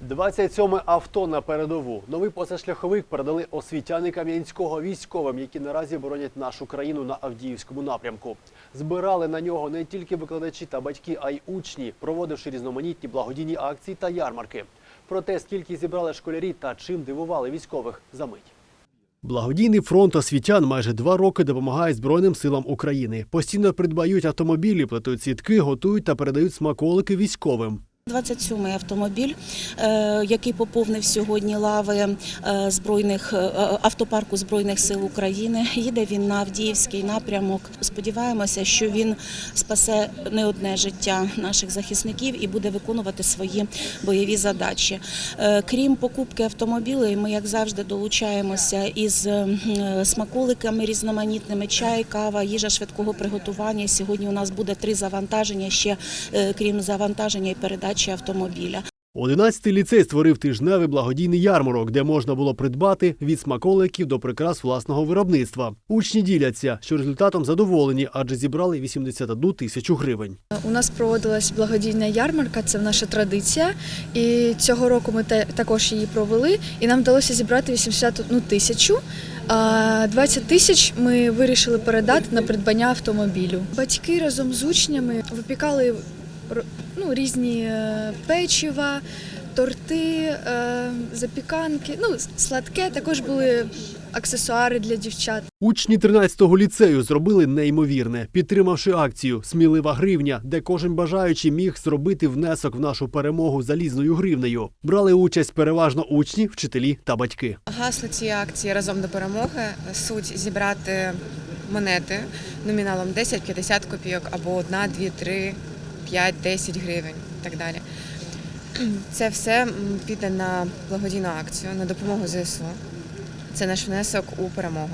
27 авто на передову. Новий позашляховик передали освітяни Кам'янського військовим, які наразі боронять нашу країну на Авдіївському напрямку. Збирали на нього не тільки викладачі та батьки, а й учні, проводивши різноманітні благодійні акції та ярмарки. Про те, скільки зібрали школярі та чим дивували військових за мить. Благодійний фронт освітян майже два роки допомагає Збройним силам України. Постійно придбають автомобілі, плетуть сітки, готують та передають смаколики військовим. 27-й автомобіль, е, який поповнив сьогодні лави е, збройних е, автопарку збройних сил України. Їде він на Авдіївський напрямок. Сподіваємося, що він спасе не одне життя наших захисників і буде виконувати свої бойові задачі. Крім покупки автомобілів, ми як завжди долучаємося із смаколиками різноманітними чай, кава, їжа швидкого приготування. Сьогодні у нас буде три завантаження ще крім завантаження і передачі автомобіля. 11-й ліцей створив тижневий благодійний ярмарок, де можна було придбати від смаколиків до прикрас власного виробництва. Учні діляться, що результатом задоволені, адже зібрали 81 тисячу гривень. У нас проводилась благодійна ярмарка, це наша традиція. І цього року ми те- також її провели, і нам вдалося зібрати 81 тисячу. А 20 тисяч ми вирішили передати на придбання автомобілю. Батьки разом з учнями випікали ну, різні е, печива, торти, е, запіканки, ну, сладке, також були аксесуари для дівчат. Учні 13-го ліцею зробили неймовірне, підтримавши акцію Смілива гривня, де кожен бажаючий міг зробити внесок в нашу перемогу залізною гривнею. Брали участь переважно учні, вчителі та батьки. Гасло цієї акції разом до перемоги. Суть зібрати монети номіналом 10-50 копійок або 1, 2, 3, 5, 10 гривень і так далі. Це все піде на благодійну акцію, на допомогу ЗСУ. Це наш внесок у перемогу.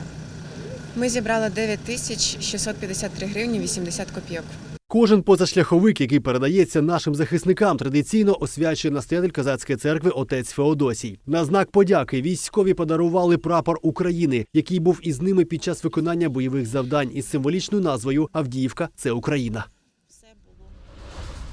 Ми зібрали 9 тисяч 653 гривні 80 копійок. Кожен позашляховик, який передається нашим захисникам, традиційно освячує настоятель козацької церкви отець Феодосій. На знак подяки військові подарували прапор України, який був із ними під час виконання бойових завдань із символічною назвою Авдіївка це Україна.